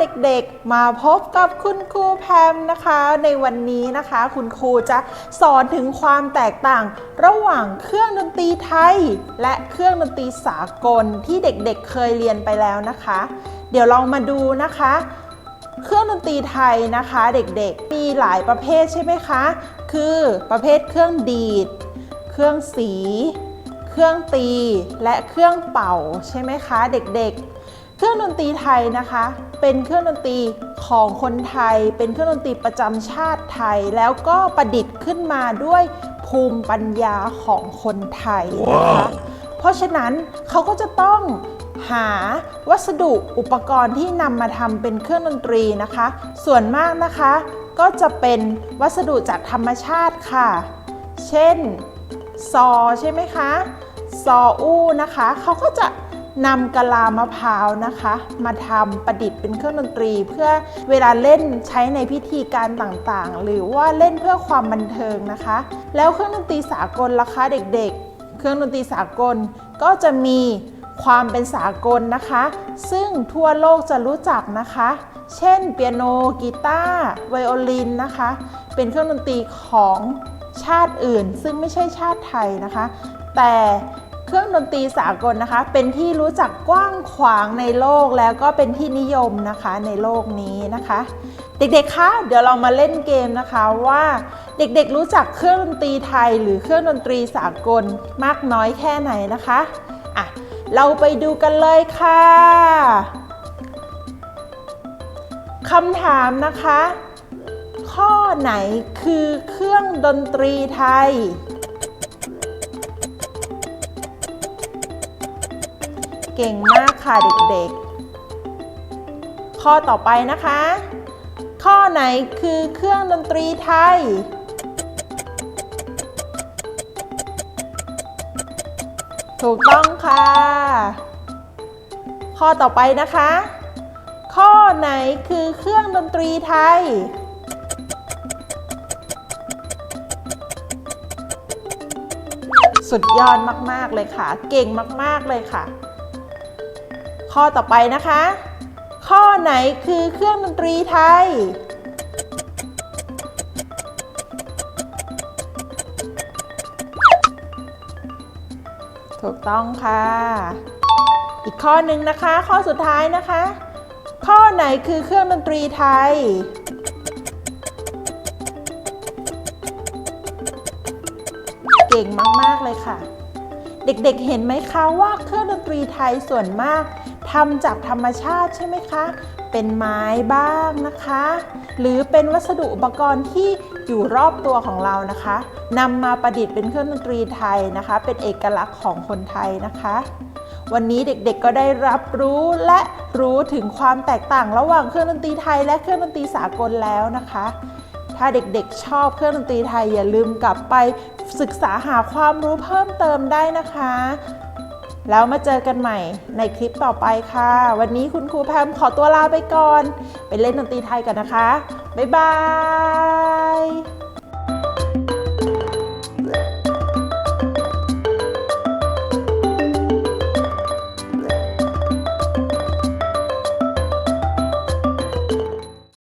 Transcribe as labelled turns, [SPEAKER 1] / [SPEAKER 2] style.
[SPEAKER 1] เด็กๆ มาพบกับคุณครูแพมนะคะ ในวันนี้นะคะ คุณครูจะสอนถึงความแตกต่าง ระหว่างเครื่องดนตรีไทย และเครื่องดนตรีสากลที่เด็กๆ เคยเรียนไปแล้วนะคะ เดี๋ยวลองมาดูนะคะ เครื่องดนตรีไทยนะคะเด็กๆ มีหลายประเภทใช่ไหมคะ คือประเภทเครื่องดีด เครื่องสี เครื่องตี และเครื่องเป่าใช่ไหมคะ เด็กๆ เครื่องดนตรีไทยนะคะ เป็นเครื่องดนตรีของคนไทย เป็นเครื่องดนตรีประจำชาติไทย แล้วก็ประดิษฐ์ขึ้นมาด้วยภูมิปัญญาของคนไทยนะคะเพราะฉะนั้นเขาก็จะต้องหาวัสดุอุปกรณ์ที่นำมาทำเป็นเครื่องดนตรีนะคะ ส่วนมากนะคะ ก็จะเป็นวัสดุจากธรรมชาติค่ะ เช่น ซอใช่ไหมคะ ซออู้นะคะ เขาก็จะ นำกะลามะพร้าวนะคะ มาทำประดิษฐ์เป็นเครื่องดนตรี เพื่อเวลาเล่นใช้ในพิธีการต่างๆ หรือว่าเล่นเพื่อความบันเทิงนะคะ แล้วเครื่องดนตรีสากลล่ะคะเด็กๆ เครื่องดนตรีสากลก็จะมีความเป็นสากลนะคะ ซึ่งทั่วโลกจะรู้จักนะคะ เช่น เปียโน กีตาร์ไวโอลินนะคะ เป็นเครื่องดนตรีของชาติอื่น ซึ่งไม่ใช่ชาติไทยนะคะ แต่ เครื่องดนตรีสากลนะคะ เป็นที่รู้จักกว้างขวางในโลกแล้วก็เป็นที่นิยมนะคะในโลกนี้นะคะ เด็กๆ คะเดี๋ยวเรามาเล่นเกมนะคะว่าเด็กๆ รู้จักเครื่องดนตรีไทย หรือเครื่องดนตรีสากลมากน้อยแค่ไหนนะคะอะเราไปดูกันเลยค่ะคำถามนะคะ ข้อไหนคือเครื่องดนตรีไทย เก่งมากค่ะเด็กๆ ข้อต่อไปนะคะ ข้อไหนคือเครื่องดนตรีไทย ถูกต้องค่ะ ข้อต่อไปนะคะ ข้อไหนคือเครื่องดนตรีไทยสุดยอดมาก ๆ เลยค่ะ เก่งมาก ๆ เลยค่ะ ข้อต่อไปนะคะ ข้อไหนคือเครื่องดนตรีไทย ถูกต้องค่ะ อีกข้อหนึ่งนะคะ ข้อสุดท้ายนะคะ ข้อไหนคือเครื่องดนตรีไทยเก่งมาก ๆ เลยค่ะ เด็กๆ เห็นไหมคะว่าเครื่องดนตรีไทยส่วนมาก ทำจากธรรมชาติใช่ไหมคะ เป็นไม้บ้างนะคะ หรือเป็นวัสดุอุปกรณ์ที่อยู่รอบตัวของเรานะคะนำมาประดิษฐ์เป็นเครื่องดนตรีไทยนะคะ เป็นเอกลักษณ์ของคนไทยนะคะ วันนี้เด็กๆก็ได้รับรู้และรู้ถึงความแตกต่างระหว่างเครื่องดนตรีไทยและเครื่องดนตรีสากลแล้วนะคะถ้าเด็กๆ ชอบเครื่องดนตรีไทยอย่าลืมกลับไปศึกษาหาความรู้เพิ่มเติมได้นะคะ แล้วมาเจอกันใหม่ในคลิปต่อไปค่ะ วันนี้คุณครูแพมขอตัวลาไปก่อน ไปเล่นดนตรีไทยกันนะคะ บ๊ายบาย